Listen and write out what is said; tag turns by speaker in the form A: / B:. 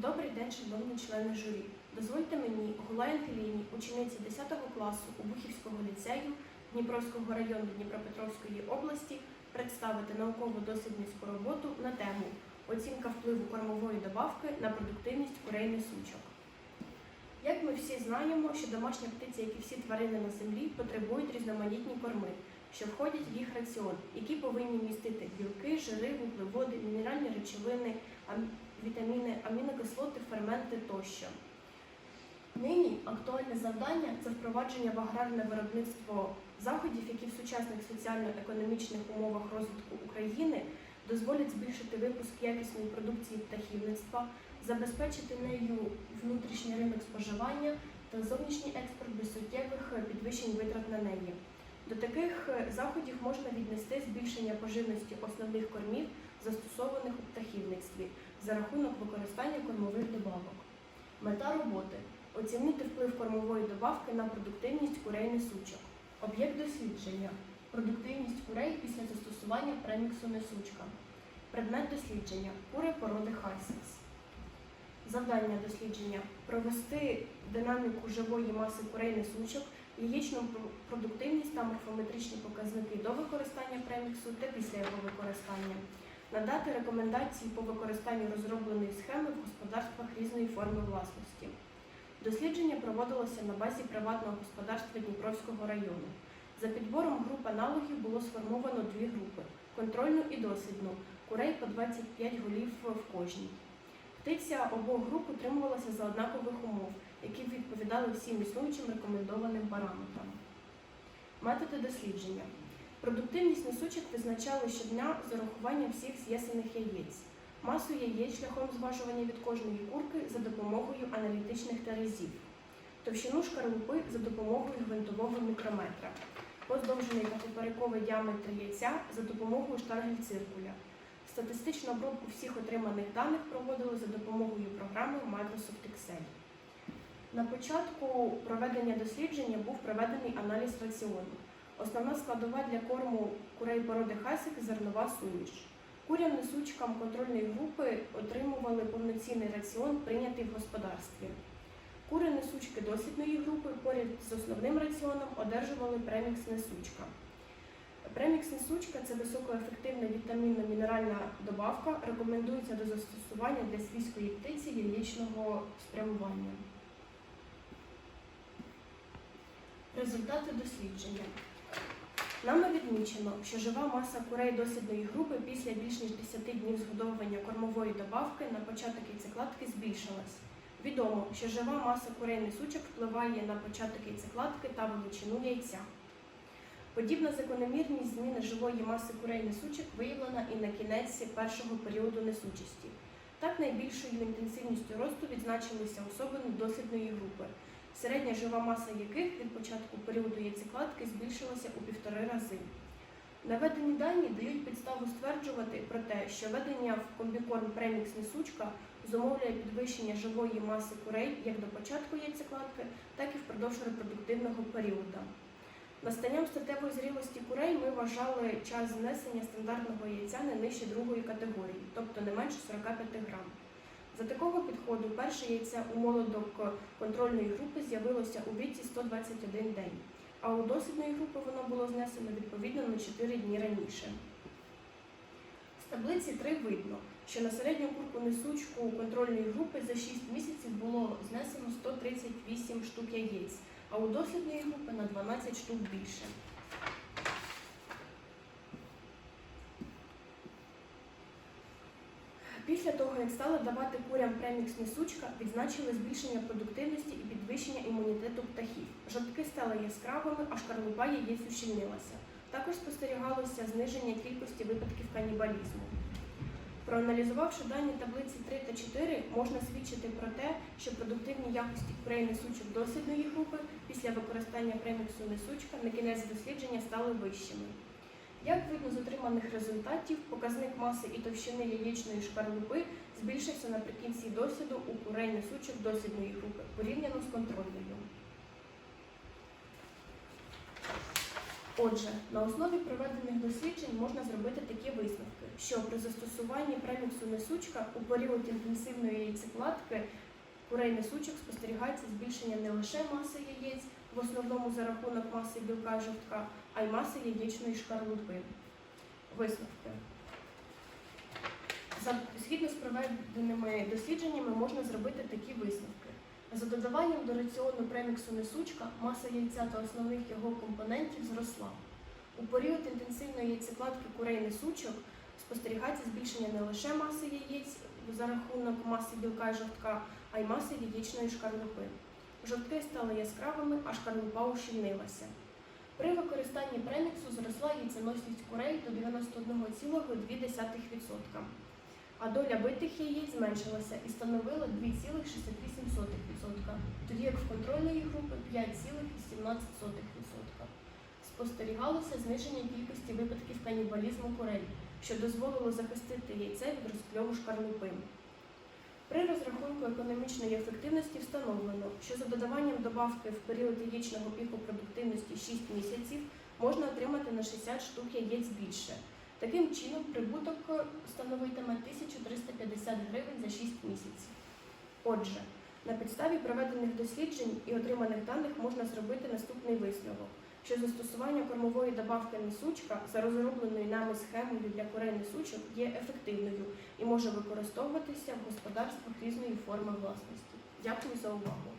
A: Добрий день, шановні члени журі. Дозвольте мені, Гулай Ангеліні, учениці 10 класу Обухівського ліцею Дніпровського району Дніпропетровської області, представити науково-дослідницьку роботу на тему Оцінка впливу кормової добавки на продуктивність курей несучок. Як ми всі знаємо, що домашня птиця, як і всі тварини на землі, потребують різноманітні корми, що входять в їх раціон, які повинні містити білки, жири, вуглеводи, мінеральні речовини, вітаміни, амінокислоти, ферменти тощо. Нині актуальне завдання це впровадження в аграрне виробництво заходів, які в сучасних соціально-економічних умовах розвитку України дозволять збільшити випуск якісної продукції птахівництва, забезпечити нею внутрішній ринок споживання та зовнішній експорт без суттєвих підвищень витрат на неї. До таких заходів можна віднести збільшення поживності основних кормів, застосованих у птахівництві, за рахунок використання кормових добавок. Мета роботи оцінити вплив кормової добавки на продуктивність курей несучок. Об'єкт дослідження продуктивність курей після застосування преміксу несучка. Предмет дослідження кури породи Хайсекс. Завдання дослідження провести динаміку живої маси курей несучок, яєчну продуктивність та морфометричні показники до використання преміксу та після його використання. Надати рекомендації по використанню розробленої схеми в господарствах різної форми власності. Дослідження проводилося на базі приватного господарства Дніпровського району. За підбором груп аналогів було сформовано дві групи контрольну і дослідну, курей по 25 голів в кожній. Птиця обох груп утримувалася за однакових умов, які відповідали всім існуючим рекомендованим параметрам. Методи дослідження. Продуктивність несучок визначали щодня з урахуванням всіх з'ясених яєць, масу яєць шляхом зважування від кожної курки за допомогою аналітичних терезів, товщину шкарлупи за допомогою гвинтового мікрометра, поздовжений та поперековий діаметр яйця за допомогою штангель-циркуля. Статистичну обробку всіх отриманих даних проводили за допомогою програми Microsoft Excel. На початку проведення дослідження був проведений аналіз раціону. Основна складова для корму курей породи Хасик зернова суміш. Курям несучкам контрольної групи отримували повноцінний раціон, прийнятий в господарстві. Кури несучки дослідної групи поряд з основним раціоном одержували премікс несучка. Премікс несучка це високоефективна вітамінно-мінеральна добавка, рекомендується до застосування для свійської птиці яєчного спрямування. Результати дослідження. Нами відмічено, що жива маса курей дослідної групи після більш ніж 10 днів згодовування кормової добавки на початок яйцекладки збільшилась. Відомо, що жива маса курей несучок впливає на початок яйцекладки та величину яйця. Подібна закономірність зміни живої маси курей несучок виявлена і на кінець першого періоду несучості. Так найбільшою інтенсивністю росту відзначилися особини дослідної групи, середня жива маса яких від початку періоду яйцекладки збільшилася у півтори рази. Наведені дані дають підставу стверджувати про те, що введення в комбікорм премікс несучка зумовлює підвищення живої маси курей як до початку яйцекладки, так і впродовж репродуктивного періоду. Настанням статевої зрілості курей ми вважали час знесення стандартного яйця не нижче другої категорії, тобто не менше 45 грам. За такого підходу перше яйце у молодок контрольної групи з'явилося у віці 121 день, а у дослідної групи воно було знесено відповідно на 4 дні раніше. З таблиці 3 видно, що на середню курку несучку контрольної групи за 6 місяців було знесено 138 штук яєць, а у дослідної групи на 12 штук більше. Після того, як стали давати курям премікс несучка, відзначили збільшення продуктивності і підвищення імунітету птахів. Жовтки стали яскравими, а шкарлупа яєць ущільнилася. Також спостерігалося зниження кількості випадків канібалізму. Проаналізувавши дані таблиці 3 та 4, можна свідчити про те, що продуктивні якості курей несучок дослідної групи після використання преміксу несучка на кінець дослідження стали вищими. Як видно з отриманих результатів, показник маси і товщини яєчної шкарлупи збільшився наприкінці досліду у курей несучих дослідної групи порівняно з контрольною. Отже, на основі проведених досліджень можна зробити такі висновки, що при застосуванні преміксу несучка у період інтенсивної яйцекладки курей несучок спостерігається збільшення не лише маси яєць, в основному за рахунок маси білка жовтка, а й маси яєчної шкарлупи. Висновки. Згідно з проведеними дослідженнями можна зробити такі висновки. За додаванням до раціону преміксу несучка маса яйця та основних його компонентів зросла. У період інтенсивної яйцекладки курей несучок спостерігається збільшення не лише маси яєць за рахунок маси білка і жовтка, а й маси яєчної шкарлупи. Жовтки стали яскравими, а шкарлупа ущільнилася. При використанні преміксу зросла яйценосність курей до 91,2%, а доля битих яєць зменшилася і становила 2,68%, тоді як в контрольної групи 5,17%. Спостерігалося зниження кількості випадків канібалізму курей, що дозволило захистити яйце від розкльову шкарлупи. При розрахунку економічної ефективності встановлено, що за додаванням добавки в період яєчного піку продуктивності 6 місяців можна отримати на 60 штук яєць більше. Таким чином, прибуток становитиме 1350 гривень за 6 місяців. Отже, на підставі проведених досліджень і отриманих даних можна зробити наступний висновок, що застосування кормової добавки несучка за розробленою нами схемою для курей несучок є ефективною і може використовуватися в господарствах різної форми власності. Дякую за увагу.